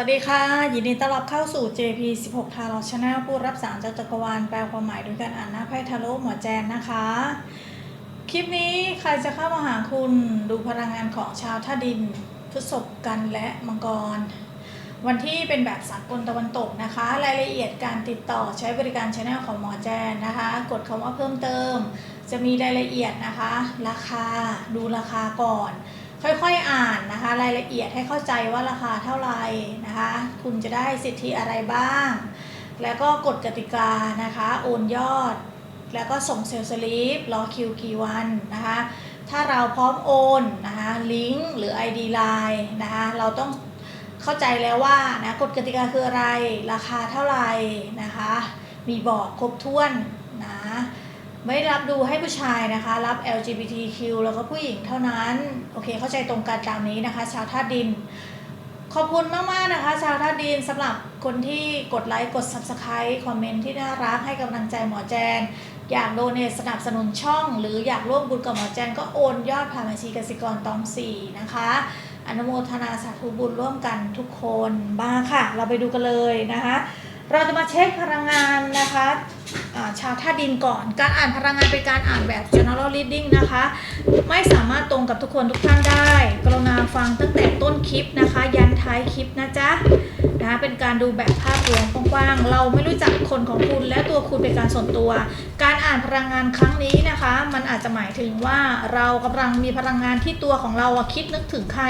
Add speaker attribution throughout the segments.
Speaker 1: วัสดีค่ะ ยินดีต้อนรับเข้าสู่ JP 16 ทารอชาแนลผู้รับสารจากจักรวาลแปลความหมายด้วยการอ่านหน้าไพ่ทาโร่หมอแจนนะคะ คลิปนี้ใครจะเข้ามาหาคุณดูพลังงานของชาวท่าดินพฤษภกันและมังกร วันที่เป็นแบบสากลตะวันตกนะคะ รายละเอียดการติดต่อใช้บริการช anel ของหมอแจนนะคะ กดคำว่าเพิ่มเติม จะมีรายละเอียดนะคะ ราคาดูราคาก่อน ค่อยๆอ่านนะคะ รายละเอียดให้เข้าใจว่าราคาเท่าไหร่นะคะ คุณจะได้สิทธิอะไรบ้าง แล้วก็กฎกติกานะคะ โอนยอด แล้วก็ส่งเซลล์สลิปรอคิวกี่วันนะคะ ถ้าเราพร้อมโอนนะคะลิงก์หรือ ID Line นะคะเราต้องเข้าใจแล้วว่านะกฎกติกาคืออะไร ราคาเท่าไหร่นะคะ มีบอกครบถ้วนนะ ไม่รับดูให้ผู้ชายนะคะ รับ LGBTQ แล้วก็ผู้หญิงเท่านั้น โอเค เข้าใจตรงกันตามนี้นะคะ ชาวธาตุดิน ขอบคุณมาก ๆ นะคะ ชาวธาตุดินสำหรับคนที่กดไลค์กด Subscribe คอมเมนต์ที่น่ารักให้กำลังใจหมอแจน อยากโดเนทสนับสนุนช่อง หรืออยากร่วมบุญกับหมอแจนก็โอนยอดผ่านบัญชีกสิกรตองสี่นะคะอนุโมทนาสาธุบุญร่วมกันทุกคนมาค่ะ เราไปดูกันเลยนะคะ เราจะมาเช็คพลังงานนะคะ ชาวธาดินก่อน การอ่านพลังงานเป็นการอ่านแบบ general reading นะคะ ไม่สามารถตรงกับทุกคนทุกท่านได้ กรุณาฟังตั้งแต่ต้นคลิปนะคะ ยันท้ายคลิปนะจ๊ะนะะเป็นการดูแบบภาพรวมกว้างๆ เราไม่รู้จักคนของคุณและตัวคุณเป็นการส่วนตัว การอ่านพลังงานครั้งนี้นะคะ มันอาจจะหมายถึงว่าเรากำลังมีพลังงานที่ตัวของเราคิดนึกถึงใคร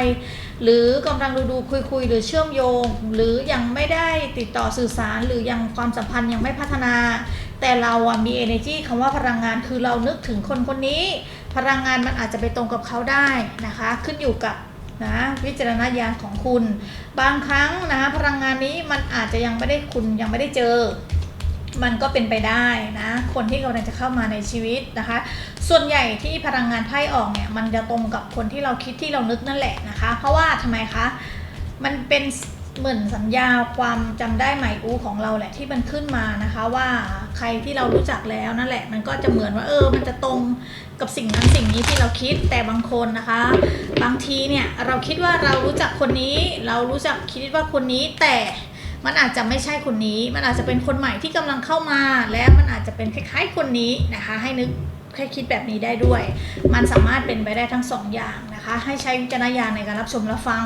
Speaker 1: หรือกำลังดูดูคุยคุยๆ หรือเชื่อมโยง หรือยังไม่ได้ติดต่อสื่อสารหรือยังความสัมพันธ์ยังไม่พัฒนา แต่เราอะมี energy คำว่าพลังงานคือเรานึกถึงคนคนนี้ พลังงานมันอาจจะไปตรงกับเขาได้นะคะ ขึ้นอยู่กับนะวิจารณญาณของคุณ บางครั้งนะคะพลังงานนี้มันอาจจะยังไม่ได้คุณยังไม่ได้เจอ มันก็เป็นไปได้นะ คนที่กำลังจะเข้ามาในชีวิตนะคะ ส่วนใหญ่ที่พลังงานไพ่ออกเนี่ยมันจะตรงกับคนที่เราคิดที่เรานึกนั่นแหละนะคะ เพราะว่าทำไมคะมันเป็น เหมือนสัญญาความจำได้หมอู้ของเราแหละที่มันขึ้นมานะคะ ว่าใครที่เรารู้จักแล้วนั่นแหละ มันก็จะเหมือนว่าเออ มันจะตรงกับสิ่งนั้นสิ่งนี้ที่เราคิดแต่บางคนนะคะ บางทีเนี่ยเราคิดว่าเรารู้จักคนนี้ เรารู้จักคิดว่าคนนี้แต่มันอาจจะไม่ใช่คนนี้ มันอาจจะเป็นคนใหม่ที่กำลังเข้ามา และมันอาจจะเป็นคล้ายๆคนนี้นะคะ ให้นึก แค่คิดแบบนี้ได้ด้วย มันสามารถเป็นไปได้ทั้งสองอย่างนะคะ ให้ใช้วิจารณญาณในการรับชมรับฟัง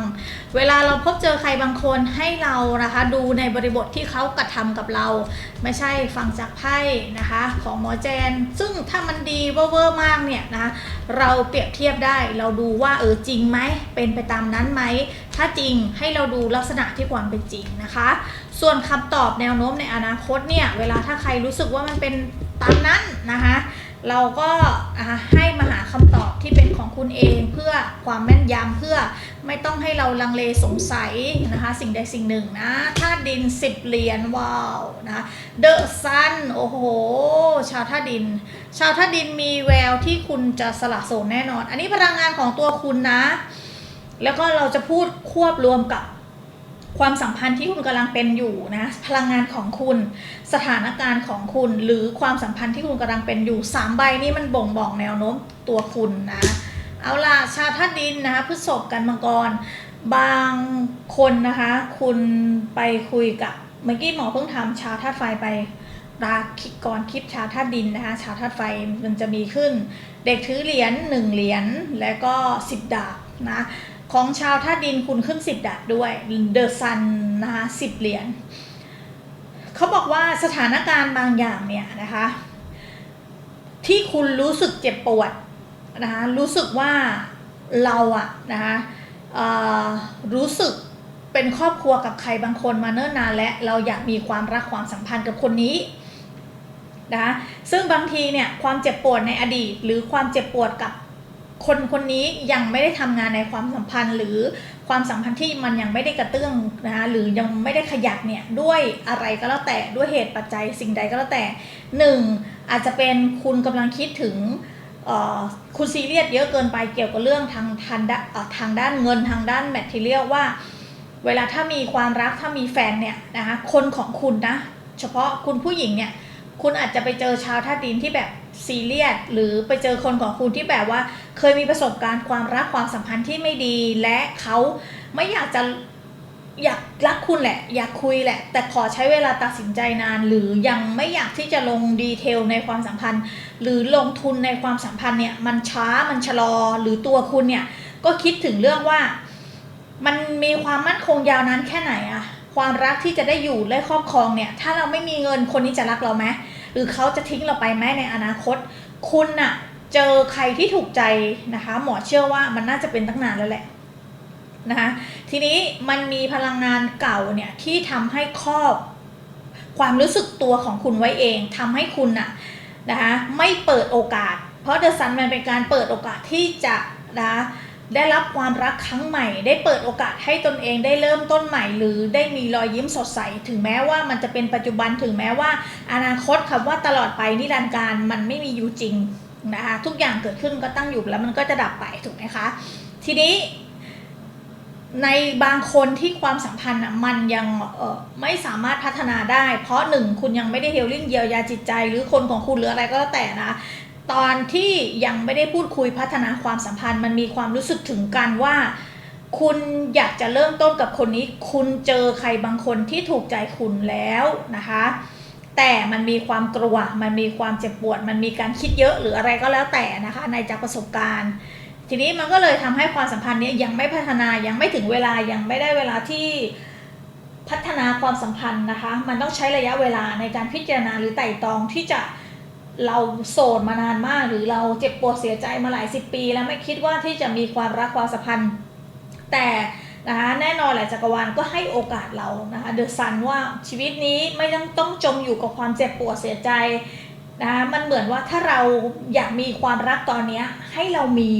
Speaker 1: เวลาเราพบเจอใครบางคนให้เรานะคะ ดูในบริบทที่เขากระทำกับเรา ไม่ใช่ฟังจากไพ่นะคะ ของหมอแจน ซึ่งถ้ามันดีเวอร์มากเนี่ยนะเราเปรียบเทียบได้เราดูว่าเออจริงไหมเป็นไปตามนั้นไหมถ้าจริงให้เราดูลักษณะที่ความเป็นจริงนะคะ ส่วนคำตอบแนวโน้มในอนาคตเนี่ยเวลาถ้าใครรู้สึกว่ามันเป็นตามนั้นนะคะ เราก็ให้มาหาคำตอบที่เป็นของคุณเองเพื่อความแม่นยำเพื่อไม่ต้องให้เราลังเลสงสัยนะคะสิ่งใดสิ่งหนึ่งนะถ้าดิน 10 เหรียญว้าวนะเดอะซันโอ้โห ชาวท่าดิน ชาวท่าดินมีแววที่คุณจะสละโสดแน่นอน อันนี้พลังงานของตัวคุณนะ แล้วก็เราจะพูดควบรวมกับ ความสัมพันธ์ที่คุณกำลังเป็นอยู่นะพลังงานของคุณ สถานการณ์ของคุณ หรือความสัมพันธ์ที่คุณกำลังเป็นอยู่สามใบนี้มันบ่งบอกแนวโน้มตัวคุณนะเอาล่ะชาวธาตุดินนะคะพฤษภกันมังกร บางคนนะคะ คุณไปคุยกับเมื่อกี้หมอเพิ่งทำชาวธาตุไฟไปรากก่อนคลิปชาวธาตุดินนะคะชาวธาตุไฟมันจะมีขึ้น เด็กถือเหรียญหนึ่งเหรียญและก็สิบดาบนะ ของชาวธาตุดินคุณขึ้นสิบดาบด้วยเดอะซันนะคะสิบเหรียญเขาบอกว่าสถานการณ์บางอย่างเนี่ยนะคะ ที่คุณรู้สึกเจ็บปวดนะคะรู้สึกว่าเราอะนะคะรู้สึกเป็นครอบครัวกับใครบางคนมาเนิ่นนานและเราอยากมีความรักความสัมพันธ์กับคนนี้นะคะซึ่งบางทีเนี่ยความเจ็บปวดในอดีต หรือความเจ็บปวดกับ คนคนนี้ยังไม่ได้ทำงานในความสัมพันธ์ หรือความสัมพันธ์ที่มันยังไม่ได้กระเตื้องนะคะหรือยังไม่ได้ขยับเนี่ยด้วยอะไรก็แล้วแต่ด้วยเหตุปัจจัยสิ่งใดก็แล้วแต่หนึ่งอาจจะเป็นคุณกำลังคิดถึงคุณซีเรียสเยอะเกินไปเกี่ยวกับเรื่องทางทางด้านเอ่อทางด้านเงินทางด้านแมทเทียลว่า เวลาถ้ามีความรักถ้ามีแฟนเนี่ยนะคะคนของคุณนะเฉพาะคุณผู้หญิงเนี่ยคุณอาจจะไปเจอชาวท่าดินที่แบบซีเรียสหรือไปเจอคนของคุณที่แบบว่า เคยมีประสบการณ์ความรักความสัมพันธ์ที่ไม่ดี และเขาไม่อยากจะอยากรักคุณแหละ อยากคุยแหละ แต่ขอใช้เวลาตัดสินใจนาน หรือยังไม่อยากที่จะลงดีเทลในความสัมพันธ์ หรือลงทุนในความสัมพันธ์เนี่ยมันช้ามันชะลอหรือตัวคุณเนี่ยก็คิดถึงเรื่องว่า มันมีความมั่นคงยาวนานแค่ไหนอะความรักที่จะได้อยู่และครอบครองเนี่ย ถ้าเราไม่มีเงินคนนี้จะรักเราไหมหรือเขาจะทิ้งเราไปไหมในอนาคต คุณน่ะ เจอใครที่ถูกใจนะคะ หมอเชื่อว่ามันน่าจะเป็นตั้งนานแล้วแหละนะคะทีนี้มันมีพลังงานเก่าเนี่ยที่ทำให้ครอบความรู้สึกตัวของคุณไว้เองทำให้คุณน่ะนะคะไม่เปิดโอกาส เพราะเดอะซันมันเป็นการเปิดโอกาสที่จะนะได้รับความรักครั้งใหม่ ได้เปิดโอกาสให้ตนเองได้เริ่มต้นใหม่ หรือได้มีรอยยิ้มสดใส ถึงแม้ว่ามันจะเป็นปัจจุบันถึงแม้ว่า อนาคตคำว่าตลอดไปนิรันดร์การมันไม่มีอยู่จริง นะคะทุกอย่างเกิดขึ้นก็ตั้งอยู่แล้วมันก็จะดับไปถูกไหมคะ ทีนี้ในบางคนที่ความสัมพันธ์มันยังไม่สามารถพัฒนาได้ เพราะหนึ่งคุณยังไม่ได้เฮลลิ่งเยียวยาจิตใจ หรือคนของคุณหรืออะไรก็แล้วแต่นะ ตอนที่ยังไม่ได้พูดคุยพัฒนาความสัมพันธ์มันมีความรู้สึกถึงกันว่า คุณอยากจะเริ่มต้นกับคนนี้ คุณเจอใครบางคนที่ถูกใจคุณแล้วนะคะ แต่มันมีความกลัว มันมีความเจ็บปวด มันมีการคิดเยอะหรืออะไรก็แล้วแต่นะคะในจากประสบการณ์ ทีนี้มันก็เลยทำให้ความสัมพันธ์เนี้ยยังไม่พัฒนายังไม่ถึงเวลายังไม่ได้เวลาที่พัฒนาความสัมพันธ์นะคะ มันต้องใช้ระยะเวลาในการพิจารณาหรือไต่ตองที่จะเราโสดมานานมาก หรือเราเจ็บปวดเสียใจมาหลายสิบปี แล้วไม่คิดว่าที่จะมีความรักความสัมพันธ์ แต่ นะคะแน่นอนแหละจักรวาลก็ให้โอกาสเรานะคะเดอะซันว่าชีวิตนี้ไม่ต้องต้องจมอยู่กับความเจ็บปวดเสียใจนะคะมันเหมือนว่าถ้าเราอยากมีความรักตอนนี้ให้เรามี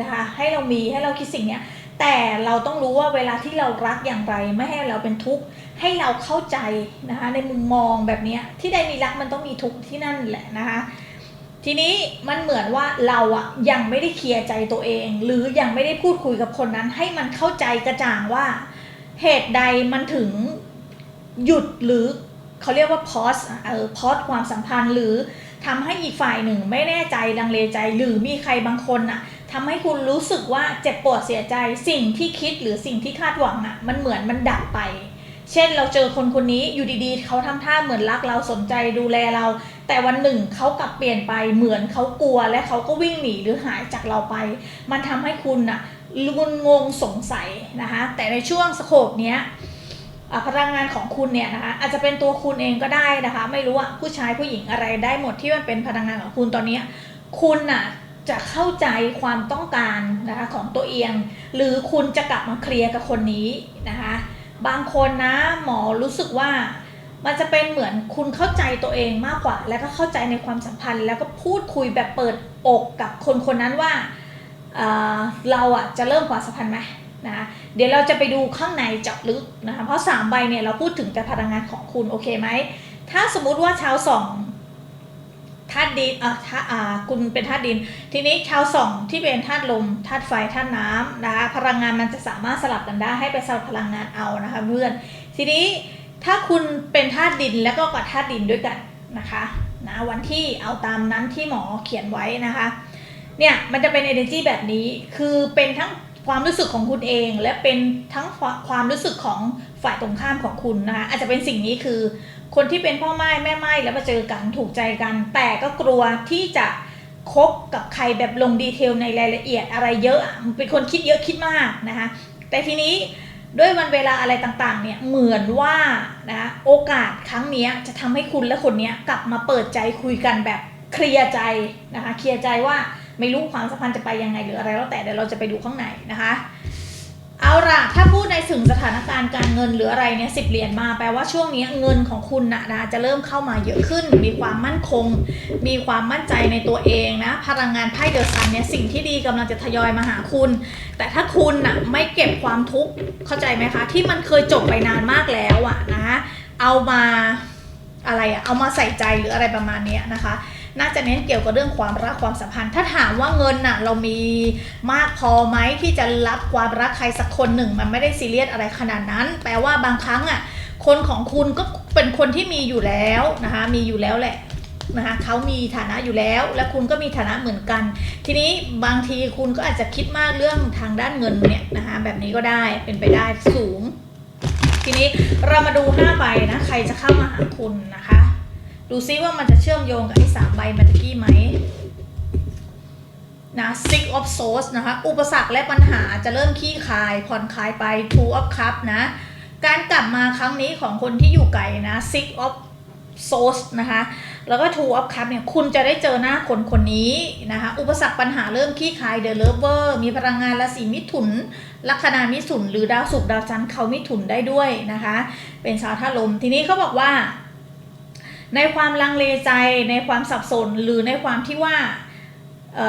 Speaker 1: นะคะให้เรามีให้เราคิดสิ่งนี้แต่เราต้องรู้ว่าเวลาที่เรารักอย่างไร ไม่ให้เราเป็นทุกข์ให้เราเข้าใจนะคะในมุมมองแบบนี้ที่ใดมีรักมันต้องมีทุกข์ที่นั่นแหละนะคะ ทีนี้มันเหมือนว่าเราอะยังไม่ได้เคลียร์ใจตัวเอง หรือยังไม่ได้พูดคุยกับคนนั้น ให้มันเข้าใจกระจ่างว่า เหตุใดมันถึงหยุดหรือเขาเรียกว่าพอสเออพอสความสัมพันธ์หรือทำให้อีกฝ่ายหนึ่งไม่แน่ใจลังเลใจ หรือมีใครบางคนน่ะทำให้คุณรู้สึกว่าเจ็บปวดเสียใจ สิ่งที่คิดหรือสิ่งที่คาดหวังอะมันเหมือนมันดับไป เช่นเราเจอคนคนนี้อยู่ดีๆ เขาทำท่าเหมือนรักเราสนใจดูแลเรา แต่วันหนึ่งเขากลับเปลี่ยนไปเหมือนเขากลัวและเขาก็วิ่งหนีหรือหายจากเราไป มันทำให้คุณน่ะลุนงงสงสัยนะคะแต่ในช่วงสโคปเนี้ยพลังงานของคุณเนี่ยนะคะอาจจะเป็นตัวคุณเองก็ได้นะคะ ไม่รู้ว่าผู้ชายผู้หญิงอะไรได้หมดที่มันเป็นพลังงานของคุณตอนนี้คุณน่ะจะเข้าใจความต้องการนะคะของตัวเอง หรือคุณจะกลับมาเคลียร์กับคนนี้นะคะ บางคนนะหมอรู้สึกว่ามันจะเป็นเหมือนคุณเข้าใจตัวเองมากกว่า แล้วก็เข้าใจในความสัมพันธ์ แล้วก็พูดคุยแบบเปิดอกกับคนคนนั้นว่าเเราอะจะเริ่มความสัมพันธ์ไหมนะเดี๋ยวเราจะไปดูข้างในเจาะลึกนะคะเพราะสามใบเนี่ยเราพูดถึงแต่พลังงานของคุณโอเคไหมถ้าสมมุติว่าชาวสองาตุดินเอะธาอ่าคุณเป็นธาตุดิน ทีนี้ชาวสองที่เป็นธาตุลมธาตุไฟธาตุน้ำนะคะพลังงานมันจะสามารถสลับกันได้ให้ไปสลับพลังงานเอานะคะเพื่อนทีนี้ถ้าคุณเป็นธาตุดินแล้วก็กับธาตุดินด้วยกันนะคะนะวันที่เอาตามนั้นที่หมอเขียนไว้นะคะเนี่ยมันจะเป็น energy แบบนี้คือเป็นทั้งความรู้สึกของคุณเอง และเป็นทั้งความรู้สึกของฝ่ายตรงข้ามของคุณนะคะอาจจะเป็นสิ่งนี้คือ คนที่เป็นพ่อไม้แม่ไม้แล้วมาเจอกันถูกใจกัน แต่ก็กลัวที่จะคบกับใครแบบลงดีเทลในรายละเอียดอะไรเยอะเป็นคนคิดเยอะคิดมากนะคะแต่ทีนี้ด้วยวันเวลาอะไรต่างๆ เนี่ยเหมือนว่านะโอกาสครั้งนี้จะทำให้คุณและคนนี้กลับมาเปิดใจคุยกันแบบเคลียร์ใจนะคะเคลียร์ใจว่าไม่รู้ความสัมพันธ์จะไปยังไงหรืออะไรแล้วแต่เดี๋ยวเราจะไปดูข้างในนะคะ เอาล่ะ ถ้าพูดในถึงสถานการณ์การเงินหรืออะไรเนี่ยสิบเหรียญมาแปลว่าช่วงนี้เงินของคุณนะนะจะเริ่มเข้ามาเยอะขึ้น มีความมั่นคง มีความมั่นใจในตัวเองนะ พลังงานไพ่เดอะซันเนี่ยสิ่งที่ดีกำลังจะทยอยมาหาคุณ แต่ถ้าคุณน่ะไม่เก็บความทุกข์เข้าใจไหมคะ ที่มันเคยจบไปนานมากแล้วอะนะ เอามาอะไรอะเอามาใส่ใจหรืออะไรประมาณเนี้ยนะคะ น่าจะเน้นเกี่ยวกับเรื่องความรักความสัมพันธ์ ถ้าถามว่าเงินน่ะเรามีมากพอไหมที่จะรับความรักใครสักคนหนึ่ง มันไม่ได้ซีเรียสอะไรขนาดนั้น แปลว่าบางครั้งอะคนของคุณก็เป็นคนที่มีอยู่แล้วนะคะมีอยู่แล้วแหละนะคะเขามีฐานะอยู่แล้ว และคุณก็มีฐานะเหมือนกัน ทีนี้บางทีคุณก็อาจจะคิดมากเรื่องทางด้านเงินเนี่ยนะคะแบบนี้ก็ได้เป็นไปได้สูง ทีนี้เรามาดู5ใบนะใครจะเข้ามาหาคุณนะคะ ดูซิว่ามันจะเชื่อมโยงกับไอ้สามใบเมื่อกี้ไหมนะ six of swords นะคะ อุปสรรคและปัญหาจะเริ่มขี้คาย ผ่อนคลายไป two of cups นะ การกลับมาครั้งนี้ของคนที่อยู่ไกลนะ six of swords นะคะ แล้วก็ two of cups เนี่ย คุณจะได้เจอหน้าคนคนนี้นะคะ อุปสรรคปัญหาเริ่มขี้คาย the lover มีพลังงานราศีมิถุน ลัคนามิถุน หรือดาวศุกร์ดาวจันทร์เขามิถุนได้ด้วยนะคะ เป็นชาวท่าลม ทีนี้เขาบอกว่า ในความลังเลใจในความสับสนหรือในความที่ว่าเ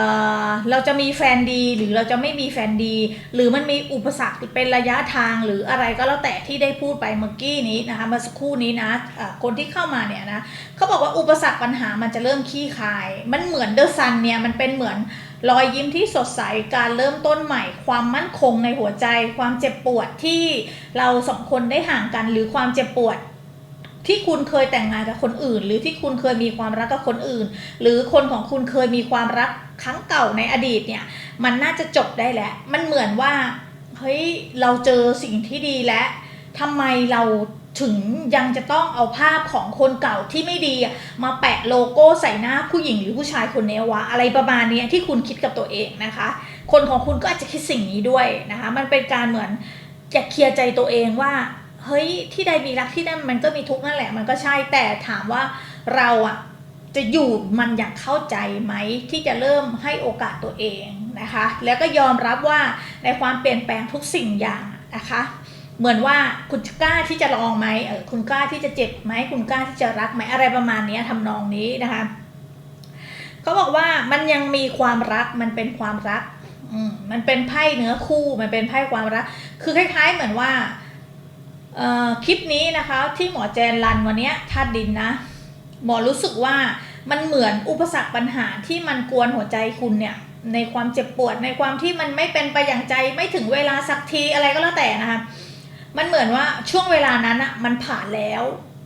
Speaker 1: เราจะมีแฟนดีหรือเราจะไม่มีแฟนดี หรือมันมีอุปสรรคเป็นระยะทางหรืออะไรก็แล้วแต่ที่ได้พูดไปเมื่อกี้นี้นะคะเมื่อสักครู่นี้นะะคนที่เข้ามาเนี่ยนะเขาบอกว่าอุปสรรคปัญหามันจะเริ่มขี้คาย มันเหมือนเดอะซันเนี่ยมันเป็นเหมือนรอยยิ้มที่สดใสการเริ่มต้นใหม่ ความมั่นคงในหัวใจ ความเจ็บปวดที่เราสองคนได้ห่างกันหรือความเจ็บปวด ที่คุณเคยแต่งงานกับคนอื่น หรือที่คุณเคยมีความรักกับคนอื่น หรือคนของคุณเคยมีความรักครั้งเก่าในอดีตเนี่ย มันน่าจะจบได้แล้ว มันเหมือนว่าเฮ้ยเราเจอสิ่งที่ดีแล้วทำไมเราถึงยังจะต้องเอาภาพของคนเก่าที่ไม่ดีมาแปะโลโก้ใส่หน้าผู้หญิงหรือผู้ชายคนนี้วะอะไรประมาณนี้ที่คุณคิดกับตัวเองนะคะ คนของคุณก็อาจจะคิดสิ่งนี้ด้วยนะคะ มันเป็นการเหมือนจะเคลียร์ใจตัวเองว่า เฮ้ยที่ใดมีรักที่นั่นมันก็มีทุกข์นั่นแหละมันก็ใช่แต่ถามว่าเราอะจะอยู่มันอย่างเข้าใจไหมที่จะเริ่มให้โอกาสตัวเองนะคะ แล้วก็ยอมรับว่าในความเปลี่ยนแปลงทุกสิ่งอย่างนะคะ เหมือนว่าคุณกล้าที่จะลองไหมเออคุณกล้าที่จะเจ็บไหมคุณกล้าที่จะรักไหมอะไรประมาณนี้ยทำนองนี้นะคะเขาบอกว่ามันยังมีความรักมันเป็นความรักอืมันเป็นไพ่เนื้อคู่มันเป็นไพ่ความรัก คือคล้าย ๆ เหมือนว่า คลิปนี้นะคะที่หมอแจนรันวันนี้ธาตุดินนะ หมอรู้สึกว่ามันเหมือนอุปสรรคปัญหาที่มันกวนหัวใจคุณเนี่ยในความเจ็บปวดในความที่มันไม่เป็นไปอย่างใจไม่ถึงเวลาสักทีอะไรก็แล้วแต่นะคะมันเหมือนว่าช่วงเวลานั้นอะมันผ่านแล้ว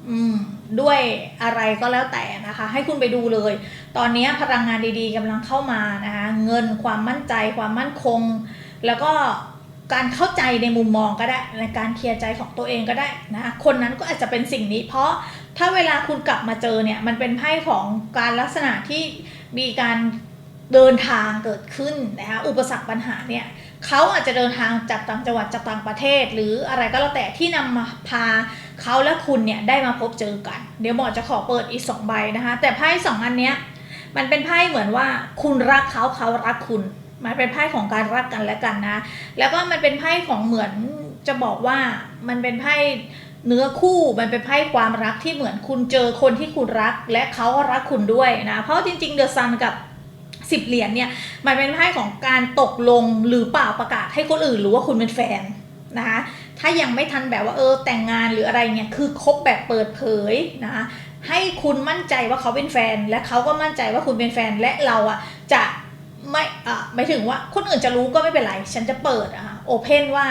Speaker 1: อืมด้วยอะไรก็แล้วแต่นะคะ ให้คุณไปดูเลย ตอนนี้พลังงานดีๆกำลังเข้ามานะคะเงินความมั่นใจความมั่นคง แล้วก็ การเข้าใจในมุมมองก็ได้ในการเคลียร์ใจของตัวเองก็ได้นะคะคนนั้นก็อาจจะเป็นสิ่งนี้ เพราะถ้าเวลาคุณกลับมาเจอเนี่ยมันเป็นไพ่ของการลักษณะที่มีการเดินทางเกิดขึ้นนะคะอุปสรรคปัญหาเนี่ยเขาอาจจะเดินทางจากต่างจังหวัดจากต่างประเทศ หรืออะไรก็แล้วแต่ที่นำมาพาเขาและคุณเนี่ยได้มาพบเจอกัน เดี๋ยวหมอจะขอเปิดอีกสองใบนะคะแต่ไพ่สองอันเนี้ยมันเป็นไพ่เหมือนว่าคุณรักเขาเขารักคุณ มันเป็นไพ่ของการรักกันและกันนะ แล้วก็มันเป็นไพ่ของเหมือนจะบอกว่ามันเป็นไพ่เนื้อคู่มันเป็นไพ่ความรักที่เหมือนคุณเจอคนที่คุณรัก และเขาก็รักคุณด้วยนะ เพราะจริงๆเดอะซันกับสิบเหรียญเนี่ยมันเป็นไพ่ของการตกลงหรือเปล่าประกาศให้คนอื่นรู้ว่าคุณเป็นแฟนนะคะถ้ายังไม่ทันแบบว่าเออแต่งงานหรืออะไรเนี่ยคือคบแบบเปิดเผยนะคะให้คุณมั่นใจว่าเขาเป็นแฟน และเขาก็มั่นใจว่าคุณเป็นแฟนและเราอะจะ ไม่อะหมายถึงว่าคนอื่นจะรู้ก็ไม่เป็นไร ฉันจะเปิดอะโอเพนว่า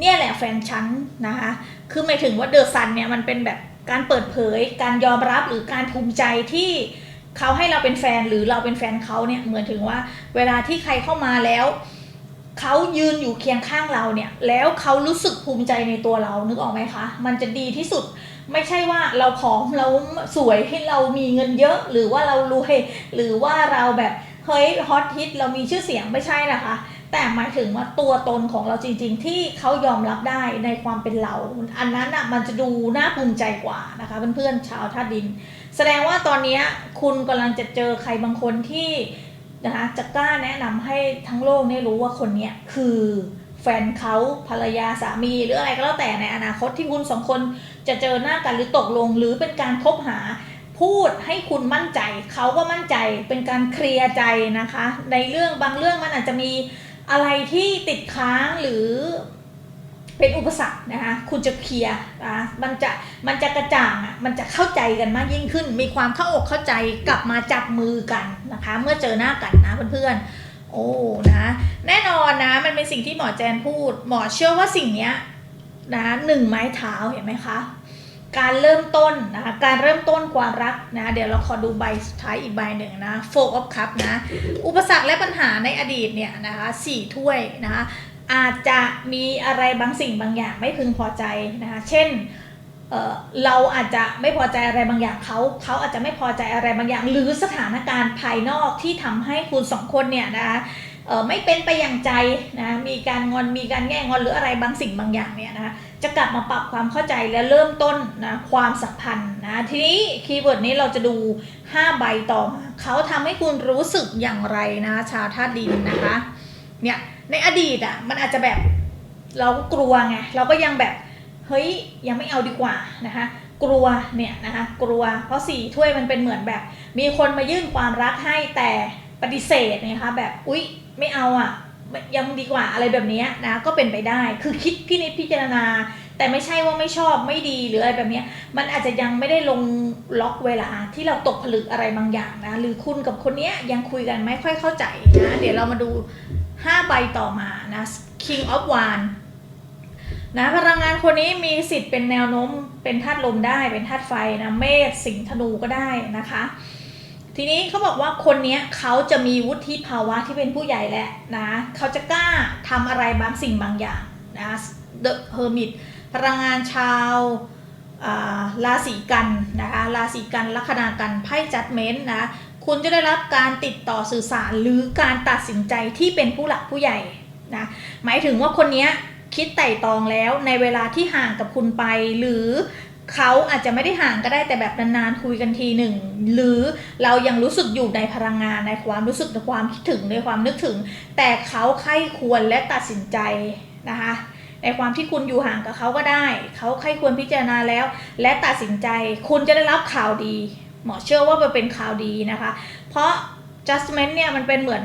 Speaker 1: เนี่ยแหละแฟนฉันนะคะ คือหมายถึงว่าเดอะซันเนี่ยมันเป็นแบบการเปิดเผย การยอมรับหรือการภูมิใจที่เขาให้เราเป็นแฟนหรือเราเป็นแฟนเขาเนี่ยเหมือนถึงว่า เวลาที่ใครเข้ามาแล้วเขายืนอยู่เคียงข้างเราเนี่ย แล้วเขารู้สึกภูมิใจในตัวเรานึกออกไหมคะ มันจะดีที่สุดไม่ใช่ว่าเราผอมเราสวยให้เรามีเงินเยอะ หรือว่าเรารวยหรือว่าเราแบบ เฮ้ยฮอตฮิตเรามีชื่อเสียงไม่ใช่นะคะ แต่หมายถึงว่าตัวตนของเราจริง ๆ ที่เขายอมรับได้ในความเป็นเรา อันนั้นอะมันจะดูน่าภูมิใจกว่านะคะเพื่อนๆชาวท่าดิน แสดงว่าตอนนี้คุณกำลังจะเจอใครบางคนที่นะคะจะกล้าแนะนำให้ทั้งโลกได้รู้ว่าคนเนี้คือแฟนเขาภรรยาสามีหรืออะไรก็แล้วแต่ในอนาคตที่คุณสองคนจะเจอหน้ากันหรือตกลง หรือเป็นการคบหา พูดให้คุณมั่นใจ เขาก็มั่นใจเป็นการเคลียร์ใจนะคะ ในเรื่องบางเรื่องมันอาจจะมีอะไรที่ติดค้างหรือเป็นอุปสรรคนะคะคุณจะเคลียร์นะมันจะมันจะกระจ่างอะมันจะเข้าใจกันมากยิ่งขึ้น มีความเข้าอกเข้าใจกลับมาจับมือกันนะคะ เมื่อเจอหน้ากันนะเพื่อนๆโอ้นะแน่นอนนะมันเป็นสิ่งที่หมอแจนพูด หมอเชื่อว่าสิ่งเนี้ยนะหนึ่งไม้เท้าเห็นไหมคะ การเริ่มต้นนะคะการเริ่มต้นความรักนะเดี๋ยวเราขอดูใบสุดท้ายอีกใบหนึ่งนะ Four of Cup นะอุปสรรคและปัญหาในอดีตเนี่ยนะคะสี่ถ้วยนะคะอาจจะมีอะไรบางสิ่งบางอย่างไม่พึงพอใจนะคะเช่นเเราอาจจะไม่พอใจอะไรบางอย่างเขาเขาอาจจะไม่พอใจอะไรบางอย่าง หรือสถานการณ์ภายนอกที่ทำให้คุณสองคนเนี่ยนะคะไม่เป็นไปอย่างใจนะมีการงอนมีการแง่งอนหรืออะไรบางสิ่งบางอย่างเนี่ยนะคะ จะกลับมาปรับความเข้าใจและเริ่มต้นนะความสัมพันธ์นะทีนี้คีย์เวิร์ดนี้เราจะดู 5 ใบต่อมาเขาทำให้คุณรู้สึกอย่างไรนะชาวธาตุดินนะคะเนี่ยในอดีตอะมันอาจจะแบบเราก็กลัวไงเราก็ยังแบบเฮ้ยยังไม่เอาดีกว่านะคะกลัวเนี่ยนะคะกลัวเพราะสี่ถ้วยมันเป็นเหมือนแบบ มีคนมายื่นความรักให้แต่ปฏิเสธนะคะแบบอุ๊ยไม่เอาอะ ยังดีกว่าอะไรแบบนี้นะก็เป็นไปได้คือคิดพินิจพิจารณา แต่ไม่ใช่ว่าไม่ชอบไม่ดีหรืออะไรแบบนี้มันอาจจะยังไม่ได้ลงล็อกเวลาที่เราตกผลึกอะไรบางอย่างนะหรือคุณกับคนเนี้ยยังคุยกันไม่ค่อยเข้าใจนะเดี๋ยวเรามาดู5ใบต่อมานะ King of Wands นะพลังงานคนนี้มีสิทธิ์เป็นแนวโน้มเป็นธาตุลมได้เป็นธาตุไฟนะเมษสิงธนูก็ได้นะคะ ทีนี้เขาบอกว่าคนเนี้ยเขาจะมีวุฒิภาวะที่เป็นผู้ใหญ่แหละนะเขาจะกล้าทำอะไรบางสิ่งบางอย่างนะ The Hermit พลังงานชาวราศีกันนะคะราศีกันลัคนากันไพ่จัดเมนต์นะคุณจะได้รับการติดต่อสื่อสารหรือการตัดสินใจที่เป็นผู้หลักผู้ใหญ่นะหมายถึงว่าคนนี้คิดไต่ตองแล้วในเวลาที่ห่างกับคุณไป หรือ เขาอาจจะไม่ได้ห่างก็ได้แต่แบบนานๆคุยกันทีหนึ่ง หรือเรายังรู้สึกอยู่ในพลังงานในความรู้สึกในความคิดถึงในความนึกถึง แต่เขาใคร่ควรและตัดสินใจนะคะในความที่คุณอยู่ห่างกับเขาก็ได้ เขาใครควรพิจารณาแล้ว และตัดสินใจ คุณจะได้รับข่าวดี หมอเชื่อว่ามันเป็นข่าวดีนะคะ เพราะ judgment เนี่ยมันเป็นเหมือน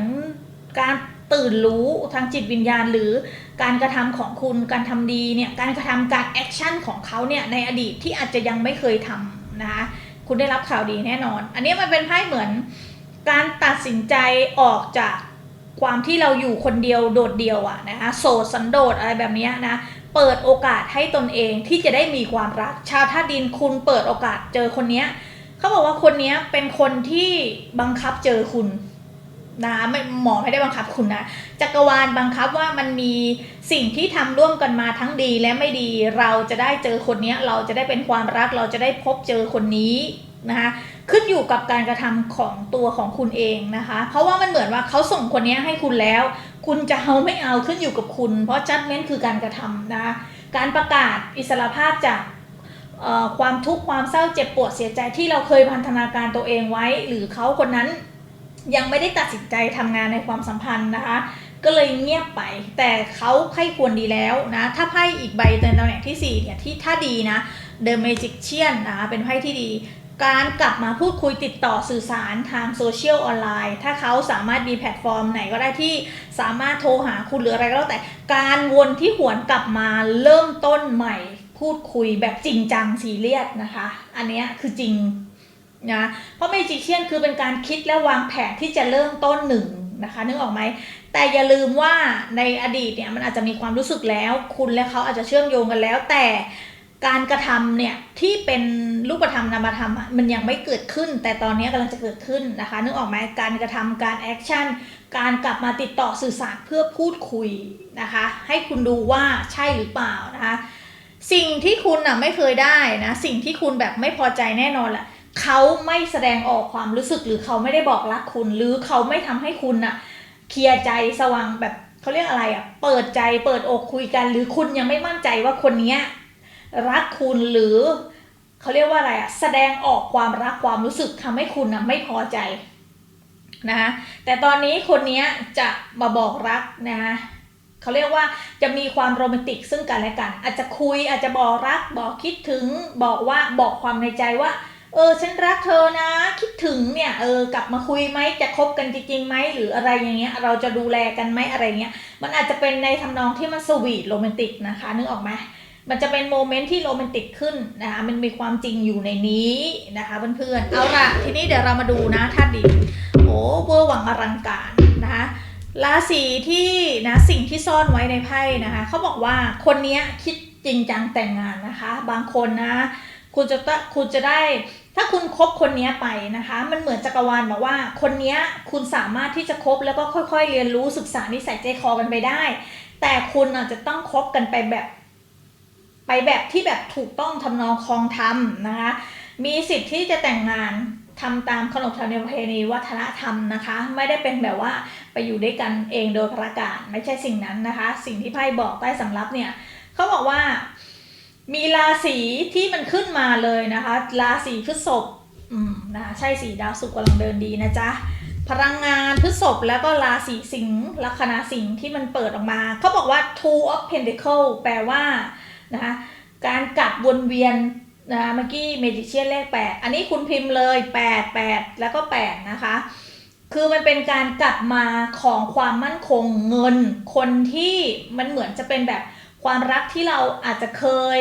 Speaker 1: การ ตื่นรู้ทางจิตวิญญาณหรือการกระทำของคุณการทำดีเนี่ยการกระทำการแอคชั่นของเขาเนี่ยในอดีตที่อาจจะยังไม่เคยทำนะคะคุณได้รับข่าวดีแน่นอน อันนี้มันเป็นไพ่เหมือนการตัดสินใจออกจากความที่เราอยู่คนเดียวโดดเดียวอะนะคะโสดสันโดษอะไรแบบนี้นะเปิดโอกาสให้ตนเองที่จะได้มีความรัก ชาวท่าดินคุณเปิดโอกาสเจอคนเนี้ยเขาบอกว่าคนเนี้ยเป็นคนที่บังคับเจอคุณ นะไม่หมอไม่ได้บังคับคุณนะจักรวาลบังคับว่ามันมีสิ่งที่ทำร่วมกันมาทั้งดีและไม่ดีเราจะได้เจอคนเนี้ยเราจะได้เป็นความรักเราจะได้พบเจอคนนี้นะคะขึ้นอยู่กับการกระทำของตัวของคุณเองนะคะ เพราะว่ามันเหมือนว่าเขาส่งคนนี้ให้คุณแล้ว คุณจะเอาไม่เอาขึ้นอยู่กับคุณ เพราะจัดเม้นคือการกระทำนะคะการประกาศอิสรภาพจากความทุกข์ความเศร้าเจ็บปวดเสียใจที่เราเคยพันธนาการตัวเองไว้ หรือเขาคนนั้น ยังไม่ได้ตัดสินใจทำงานในความสัมพันธ์นะคะ ก็เลยเงียบไป แต่เขาใครควรดีแล้วนะ ถ้าไพ่อีกใบในตำแหน่งที่4เนี่ยที่ถ้าดีนะ The Magician นะคะเป็นไพ่ที่ดี การกลับมาพูดคุยติดต่อสื่อสารทางโซเชียลออนไลน์ถ้าเขาสามารถมีแพลตฟอร์มไหนก็ได้ที่สามารถโทรหาคุณหรืออะไรก็แล้วแต่การวนที่หวนกลับมาเริ่มต้นใหม่ พูดคุยแบบจริงจังซีเรียสนะคะ อันนี้คือจริง นะเพราะเมจิเชียนคือเป็นการคิดและวางแผนที่จะเริ่มต้นหนึ่งนะคะนึกออกไหมแต่อย่าลืมว่าในอดีตเนี่ยมันอาจจะมีความรู้สึกแล้ว คุณและเขาอาจจะเชื่อมโยงกันแล้ว แต่การกระทำเนี่ยที่เป็นรูปธรรมนามธรรมมันยังไม่เกิดขึ้น แต่ตอนนี้กำลังจะเกิดขึ้นนะคะนึกออกไหมการกระทำการแอคชั่นการกลับมาติดต่อสื่อสารเพื่อพูดคุยนะคะให้คุณดูว่าใช่หรือเปล่านะคะสิ่งที่คุณอะไม่เคยได้นะสิ่งที่คุณแบบไม่พอใจแน่นอนแหละ เขาไม่แสดงออกความรู้สึกหรือเขาไม่ได้บอกรักคุณ หรือเขาไม่ทำให้คุณอะเคลียร์ใจสว่างแบบเขาเรียกอะไรอะเปิดใจเปิดอกคุยกัน หรือคุณยังไม่มั่นใจว่าคนเนี้ยรักคุณหรือเขาเรียกว่าอะไรอะแสดงออกความรักความรู้สึกทำให้คุณอะไม่พอใจนะคะแต่ตอนนี้คนเนี้ยจะมาบอกรักนะคะเขาเรียกว่าจะมีความโรแมนติกซึ่งกันและกัน อาจจะคุยอาจจะบอกรักบอกคิดถึงบอกว่าบอกความในใจว่า เออฉันรักเธอนะ คิดถึงเนี่ยเออกลับมาคุยไหมจะคบกันจริงๆไหมหรืออะไรอย่างเงี้ยเราจะดูแลกันไหมอะไรเงี้ยมันอาจจะเป็นในทำนองที่มันสวีทโรแมนติกนะคะนึกออกไหมมันจะเป็นโมเมนต์ที่โรแมนติกขึ้นนะคะมันมีความจริงอยู่ในนี้นะคะเพื่อนๆเอาล่ะทีนี้เดี๋ยวเรามาดูนะธาตุดินโอ้เวอร์หวังอลังการนะคะราศีที่นะสิ่งที่ซ่อนไว้ในไพ่นะคะเขาบอกว่าคนนี้คิดจริงจังแต่งงานนะคะ บางคนนะ คุณจะต้องคุณจะได้ ถ้าคุณคบคนนี้ไปนะคะ มันเหมือนจักรวาลบอกว่า คนนี้คุณสามารถที่จะคบแล้วก็ค่อยๆ เรียนรู้ศึกษานิสัยใจคอกันไปได้ แต่คุณอาจจะต้องคบกันไปแบบ ไปแบบที่แบบถูกต้องทำนองคลองธรรมนะคะ มีสิทธิ์ที่จะแต่งงานทำตามขนบธรรมเนียมประเพณีวัฒนธรรมนะคะ ไม่ได้เป็นแบบว่าไปอยู่ด้วยกันเองโดยประกาศไม่ใช่สิ่งนั้นนะคะ สิ่งที่ไพ่บอกใต้สำรับเนี่ยเขาบอกว่า มีราศีที่มันขึ้นมาเลยนะคะ ราศีพฤษภอืมนะคะใช่สีดาวศุกกำลังเดินดีนะจ๊ะพลังงานพฤษภแล้วก็ราศีสิงห์ลัคนาสิงห์ที่มันเปิดออกมา เขาบอกว่า two of pentacle แปลว่านะคะการกลับวนเวียนนะเมื่อกี้เมดิเชียนเลข8อันนี้คุณพิมพ์เลย8 8แปดแล้วก็8นะคะ คือมันเป็นการกลับมาของความมั่นคงเงิน คนที่มันเหมือนจะเป็นแบบ ความรักที่เราอาจจะเคย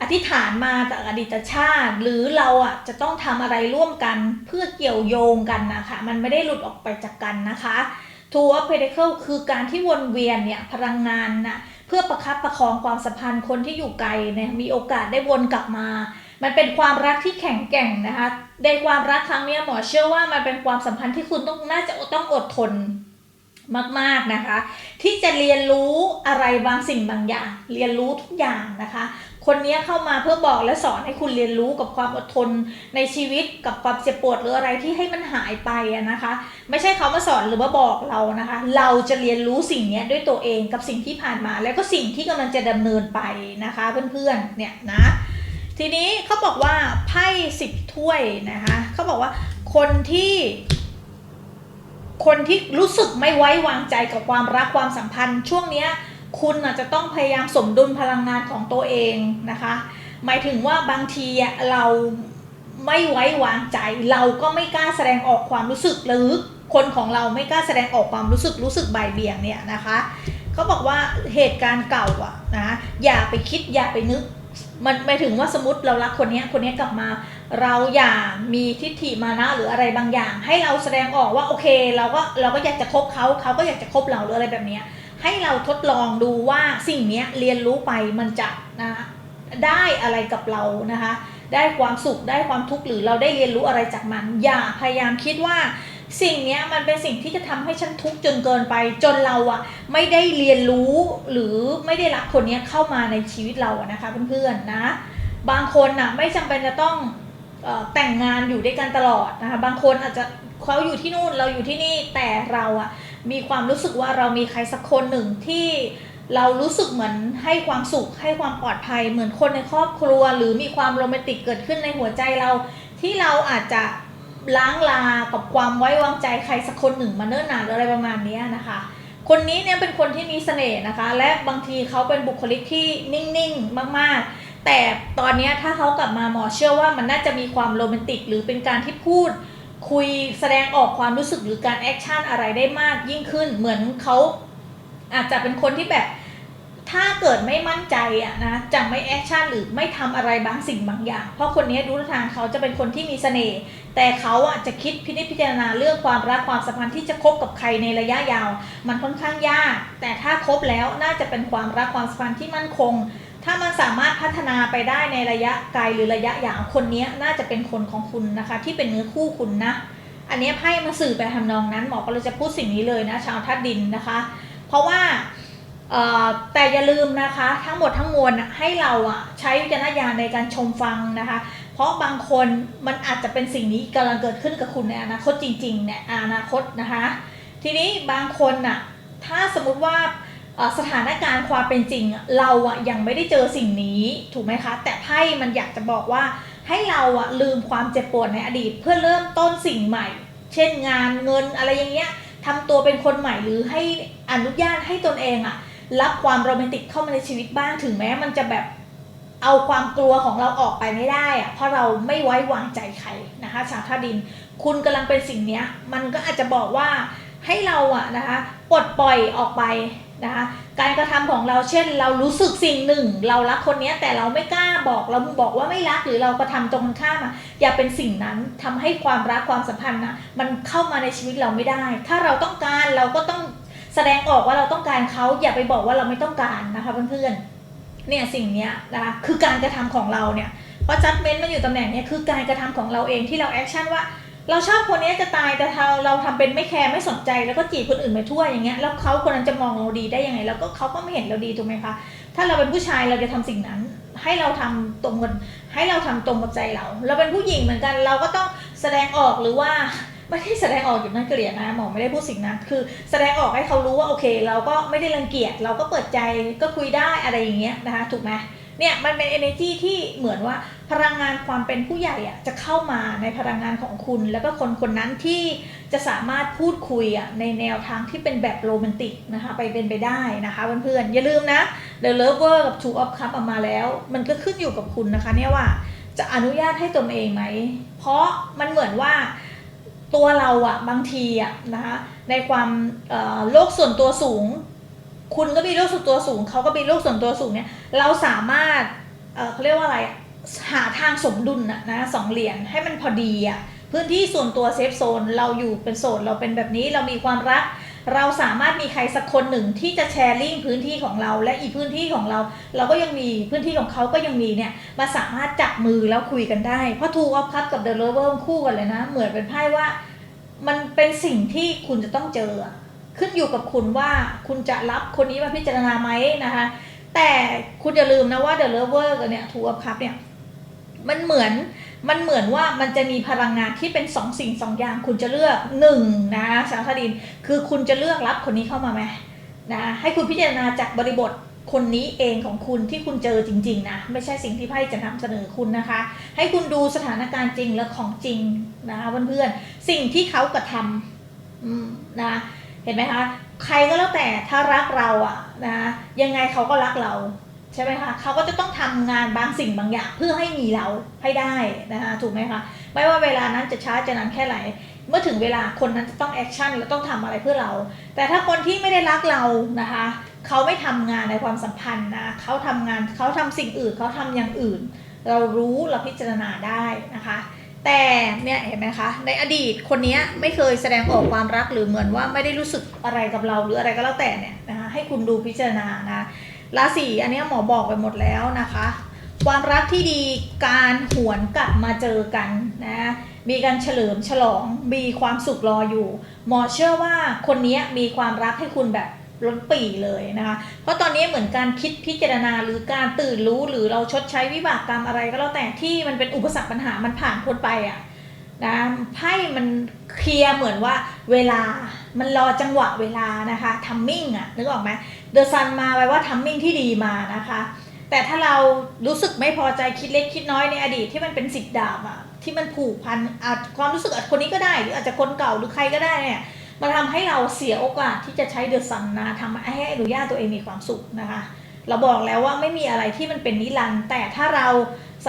Speaker 1: อธิษฐานมาจากอดีตชาติ หรือเราอะจะต้องทำอะไรร่วมกันเพื่อเกี่ยวโยงกันนะคะ มันไม่ได้หลุดออกไปจากกันนะคะ Two of Pentacles คือการที่วนเวียนเนี่ยพลังงานนะเพื่อประคับประคองความสัมพันธ์คนที่อยู่ไกลเนี่ยมีโอกาสได้วนกลับมา มันเป็นความรักที่แข็งแกร่งนะคะในความรักครั้งนี้หมอเชื่อว่ามันเป็นความสัมพันธ์ที่คุณต้องน่าจะต้องอดทน มากๆนะคะ ที่จะเรียนรู้อะไรบางสิ่งบางอย่าง เรียนรู้ทุกอย่างนะคะ คนนี้เข้ามาเพื่อบอกและสอนให้คุณเรียนรู้กับความอดทนในชีวิตกับความเจ็บปวดหรืออะไรที่ให้มันหายไปนะคะ ไม่ใช่เขามาสอนหรือว่าบอกเรานะคะ เราจะเรียนรู้สิ่งนี้ด้วยตัวเองกับสิ่งที่ผ่านมา แล้วก็สิ่งที่กำลังจะดำเนินไปนะคะเพื่อนๆเนี่ยนะทีนี้เขาบอกว่าไพ่สิบถ้วยนะคะเขาบอกว่าคนที่ คนที่รู้สึกไม่ไว้วางใจกับความรักความสัมพันธ์ ช่วงเนี้ยคุณอาจจะต้องพยายามสมดุลพลังงานของตัวเองนะคะ หมายถึงว่าบางทีเราไม่ไว้วางใจ เราก็ไม่กล้าแสดงออกความรู้สึกหรือคนของเราไม่กล้าแสดงออกความรู้สึกรู้สึกบ่ายเบี่ยงเนี่ยนะคะเขาบอกว่าเหตุการณ์เก่าอะนะอย่าไปคิดอย่าไปนึก มันหมายถึงว่าสมมติเรารักคนนี้คนนี้กลับมา เราอย่ามีทิฏฐิมานะหรืออะไรบางอย่าง ให้เราแสดงออกว่าโอเค เราก็เราก็อยากจะคบเขาเขาก็อยากจะคบเราหรืออะไรแบบนี้ให้เราทดลองดูว่าสิ่งนี้เรียนรู้ไปมันจะนะได้อะไรกับเรานะคะ ได้ความสุขได้ความทุกข์หรือเราได้เรียนรู้อะไรจากมัน อย่าพยายามคิดว่า สิ่งนี้มันเป็นสิ่งที่จะทำให้ฉันทุกข์จนเกินไป จนเราอะไม่ได้เรียนรู้หรือไม่ได้รับคนนี้เข้ามาในชีวิตเราอะนะคะเพื่อนๆนะ บางคนอะไม่จำเป็นจะต้องออแต่งงานอยู่ด้วยกันตลอดนะคะบางคนอาจจะเขาอยู่ที่นู่นเราอยู่ที่นี่แต่เราอะมีความรู้สึกว่าเรามีใครสักคนหนึ่งที่เรารู้สึกเหมือนให้ความสุขให้ความปลอดภัยเหมือนคนในครอบครัว หรือมีความโรแมนติกเกิดขึ้นในหัวใจเรา ที่เราอาจจะ ล้างลากับความไว้วางใจใครสักคนหนึ่งมาเนิ่นนานหรืออะไรประมาณนี้นะคะ คนนี้เนี่ยเป็นคนที่มีเสน่ห์นะคะ และบางทีเขาเป็นบุคลิกที่นิ่งๆมากๆ แต่ตอนนี้ถ้าเขากลับมาหมอเชื่อว่ามันน่าจะมีความโรแมนติก หรือเป็นการที่พูดคุยแสดงออกความรู้สึกหรือการแอคชั่นอะไรได้มากยิ่งขึ้น เหมือนเขาอาจจะเป็นคนที่แบบ ถ้าเกิดไม่มั่นใจอะนะจะไม่แอคชั่นหรือไม่ทำอะไรบางสิ่งบางอย่าง เพราะคนนี้ดูทาทางเขาจะเป็นคนที่มีเสน่ห์แต่เขาอะจะคิดพินิจพิจารณาเรื่องความรักความสัมพันธ์ที่จะคบกับใครในระยะยาว มันค่อนข้างยาก แต่ถ้าคบแล้วน่าจะเป็นความรักความสัมพันธ์ที่มั่นคง ถ้ามันสามารถพัฒนาไปได้ในระยะไกลหรือระยะยาวคนนี้น่าจะเป็นคนของคุณนะคะ ที่เป็นเนื้อคู่คุณนะ อันนี้ไพ่มาสื่อไปทำนองนั้นหมอก็เลยจะพูดสิ่งนี้เลยนะ ชาวทัดดินนะคะ เพราะว่า แต่อย่าลืมนะคะทั้งหมดทั้งมวลให้เราอะใช้วิจารณญาณในการชมฟังนะคะ เพราะบางคนมันอาจจะเป็นสิ่งนี้กำลังเกิดขึ้นกับคุณในอนาคตจริงๆเนี่ยอนาคตนะคะ ทีนี้บางคนน่ะถ้าสมมุติว่าสถานการณ์ความเป็นจริง เราอะยังไม่ได้เจอสิ่งนี้ถูกไหมคะ แต่ไพ่มันอยากจะบอกว่าให้เราอะลืมความเจ็บปวดในอดีต เพื่อเริ่มต้นสิ่งใหม่ เช่นงานเงินอะไรอย่างเงี้ยทำตัวเป็นคนใหม่หรือให้อนุญาตให้ตนเองอะ รับความโรแมนติกเข้ามาในชีวิตบ้างถึงแม้มันจะแบบเอาความกลัวของเราออกไปไม่ได้อะเพราะเราไม่ไว้วางใจใครนะคะชาวท่าดิน คุณกำลังเป็นสิ่งเนี้ย มันก็อาจจะบอกว่าให้เราอะนะคะปลดปล่อยออกไปนะคะการกระทำของเราเช่น เรารู้สึกสิ่งหนึ่ง เรารักคนเนี้ยแต่เราไม่กล้าบอกเราบอกว่าไม่รักหรือเรากระทำตรงกันข้ามอะอย่าเป็นสิ่งนั้นทำให้ความรักความสัมพันธ์นะมันเข้ามาในชีวิตเราไม่ได้ ถ้าเราต้องการเราก็ต้อง แสดงออกว่าเราต้องการเขาอย่าไปบอกว่าเราไม่ต้องการนะคะเพื่อนๆเนี่ยสิ่งนี้นะคะคือการกระทำของเราเนี่ยเพราะจัดเม้นต์มันอยู่ตำแหน่งเนี้ยคือการกระทำของเราเองที่เราแอคชั่นว่า เราชอบคนนี้จะตายแต่เราเราทำเป็นไม่แคร์ไม่สนใจแล้วก็จีบคนอื่นไปทั่วอย่างเงี้ยแล้วเขาคนนั้นจะมองเราดีได้ยังไง แล้วก็เขาก็ไม่เห็นเราดีถูกไหมคะถ้าเราเป็นผู้ชายเราจะทำสิ่งนั้น ให้เราทำตรงกันให้เราทำตรงกับใจเรา เราเป็นผู้หญิงเหมือนกันเราก็ต้องแสดงออกหรือว่า ไม่ใช่แสดงออกอยู่นั่นเกลียดนะหมอไม่ได้พูดสิ่งนั้นคือ แสดงออกให้เขารู้ว่าโอเค เราก็ไม่ได้รังเกียจเราก็เปิดใจก็คุยได้อะไรอย่างเงี้ยนะคะถูกไหมเนี่ยมันเป็น energy ที่เหมือนว่าพลังงานความเป็นผู้ใหญ่อะจะเข้ามาในพลังงานของคุณ แล้วก็คนคนนั้นที่จะสามารถพูดคุยอะในแนวทางที่เป็นแบบโรแมนติกนะคะไปเป็นไปได้นะคะเพื่อนๆอย่าลืมนะ The Lover กับ Two of Cups ออกมาแล้ว มันก็ขึ้นอยู่กับคุณนะคะเนี่ยว่าจะอนุญาตให้ตนเองไหม เพราะมันเหมือนว่า ตัวเราอะบางทีอะนะคะในความโลกส่วนตัวสูง คุณก็มีโลกส่วนตัวสูงเขาก็มีโลกส่วนตัวสูงเนี่ยเราสามารถเขาเรียกว่าอะไรหาทางสมดุลนะนะสองเหรียญให้มันพอดีอะพื้นที่ส่วนตัวเซฟโซนเราอยู่เป็นโซนเราเป็นแบบนี้เรามีความรัก เราสามารถมีใครสักคนหนึ่งที่จะแชร์ลิงก์พื้นที่ของเรา และอีกพื้นที่ของเรา เราก็ยังมีพื้นที่ของเขาก็ยังมีเนี่ยมาสามารถจับมือแล้วคุยกันได้ เพราะทูออฟคัพกับเดอะเลเวอร์คู่กันเลยนะ เหมือนเป็นไพ่ว่า มันเป็นสิ่งที่คุณจะต้องเจอ ขึ้นอยู่กับคุณว่าคุณจะรับคนนี้มาพิจารณาไหมนะคะ แต่คุณอย่าลืมนะว่าเดอะเลเวอร์กับเนี่ยทูออฟคัพเนี่ย มันเหมือนมันเหมือนว่ามันจะมีพลังงานที่เป็นสองสิ่งสองอย่าง คุณจะเลือกหนึ่งนะชาวคดิน คือคุณจะเลือกรับคนนี้เข้ามาไหมนะให้คุณพิจารณาจากบริบทคนนี้เองของคุณที่คุณเจอจริงๆนะไม่ใช่สิ่งที่ไพ่จะนำเสนอคุณนะคะ ให้คุณดูสถานการณ์จริงและของจริงนะคะเพื่อนๆสิ่งที่เขากระทำนะเห็นไหมคะใครก็แล้วแต่ถ้ารักเราอะนะยังไงเขาก็รักเรา ใช่ไหมคะเขาก็จะต้องทำงานบางสิ่งบางอย่างเพื่อให้มีเราให้ได้นะคะถูกไหมคะไม่ว่าเวลานั้นจะช้าจะนานแค่ไหน เมื่อถึงเวลาคนนั้นจะต้องแอคชั่นและต้องทำอะไรเพื่อเรา แต่ถ้าคนที่ไม่ได้รักเรานะคะเขาไม่ทำงานในความสัมพันธ์นะเขาทำงานเขาทำสิ่งอื่นเขาทำอย่างอื่น เรารู้เราพิจารณาได้นะคะแต่เนี่ยเห็นไหมคะในอดีตคนนี้ไม่เคยแสดงออกความรักหรือเหมือนว่าไม่ได้รู้สึกอะไรกับเราหรืออะไรก็แล้วแต่เนี่ยนะคะให้คุณดูพิจารณานะ ราศีอันนี้หมอบอกไปหมดแล้วนะคะ ความรักที่ดีการหวนกลับมาเจอกันนะมีการเฉลิมฉลองมีความสุขรออยู่ หมอเชื่อว่าคนนี้มีความรักให้คุณแบบล้นปี่เลยนะคะ เพราะตอนนี้เหมือนการคิดพิจารณาหรือการตื่นรู้หรือเราชดใช้วิบากกรรมอะไรก็แล้วแต่ที่มันเป็นอุปสรรคปัญหามันผ่านพ้นไปอะ นะไพ่มันเคลียร์เหมือนว่าเวลามันรอจังหวะเวลานะคะทัมมิ่งอะนึกออกไหมเดอะซันมาไว้ว่าทัมมิ่งที่ดีมานะคะ แต่ถ้าเรารู้สึกไม่พอใจคิดเล็กคิดน้อยในอดีตที่มันเป็นสิบดาบอะที่มันผูกพันอาจความรู้สึกอาจคนนี้ก็ได้ หรืออาจจะคนเก่าหรือใครก็ได้เนี่ยมันทำให้เราเสียโอกาสที่จะใช้เดอะซันนะทำให้อนุญาตตัวเองมีความสุขนะคะ เราบอกแล้วว่าไม่มีอะไรที่มันเป็นนิรันดร์แต่ถ้าเรา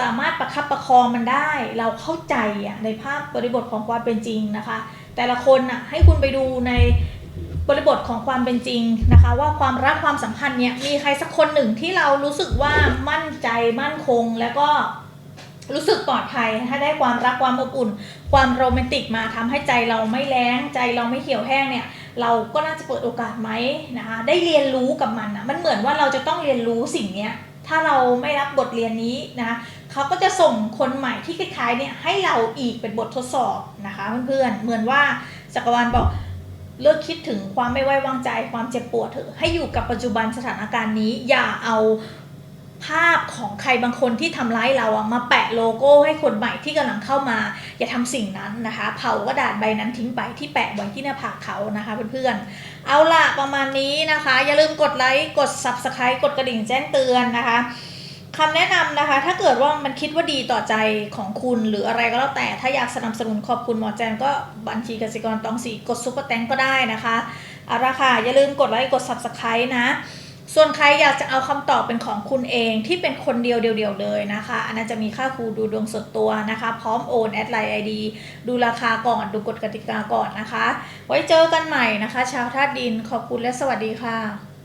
Speaker 1: สามารถประคับประคองมันได้ เราเข้าใจอะในภาพบริบทของความเป็นจริงนะคะ แต่ละคนน่ะให้คุณไปดูในบริบทของความเป็นจริงนะคะ ว่าความรักความสัมพันธ์เนี่ยมีใครสักคนหนึ่งที่เรารู้สึกว่ามั่นใจมั่นคงแล้วก็รู้สึกปลอดภัยถ้าได้ความรักความอบอุ่น ความโรแมนติกมาทำให้ใจเราไม่แล้งใจเราไม่เหี่ยวแห้งเนี่ย เราก็น่าจะเปิดโอกาสไหมนะคะ ได้เรียนรู้กับมันอะมันเหมือนว่าเราจะต้องเรียนรู้สิ่งเนี้ยถ้าเราไม่รับบทเรียนนี้นะคะ เขาก็จะส่งคนใหม่ที่คล้ายๆเนี่ยให้เราอีกเป็นบททดสอบนะคะเพื่อนๆ เหมือนว่าจักรวาลบอกเลิกคิดถึงความไม่ไว้วางใจความเจ็บปวดเถอะให้อยู่กับปัจจุบันสถานการณ์นี้ อย่าเอาภาพของใครบางคนที่ทำร้ายเราอะมาแปะโลโก้ให้คนใหม่ที่กำลังเข้ามา อย่าทำสิ่งนั้นนะคะ เผากระดาษใบนั้นทิ้งไปที่แปะไว้ที่หน้าผากเขานะคะเพื่อนๆเอาล่ะประมาณนี้นะคะ อย่าลืมกดไลค์กด Subscribe กดกระดิ่งแจ้งเตือนนะคะ คำแนะนำนะคะ ถ้าเกิดว่ามันคิดว่าดีต่อใจของคุณหรืออะไรก็แล้วแต่ถ้าอยากสนับสนุนขอบคุณหมอแจนก็บัญชีกสิกรตองสีกดซุปเปอร์แตงก็ได้นะคะเอาละค่ะอย่าลืมกดไลค์กด Subscribe นะ ส่วนใครอยากจะเอาคำตอบเป็นของคุณเองที่เป็นคนเดียวเดียวเลยนะคะ อันนั้นจะมีค่าครูดูดวงส่วนตัวนะคะ พร้อมโอนแอดไลน์ไอดีดูราคาก่อนดูกฎกติกาก่อนนะคะ ไว้เจอกันใหม่นะคะ ชาวธาตุดินขอบคุณและสวัสดีค่ะ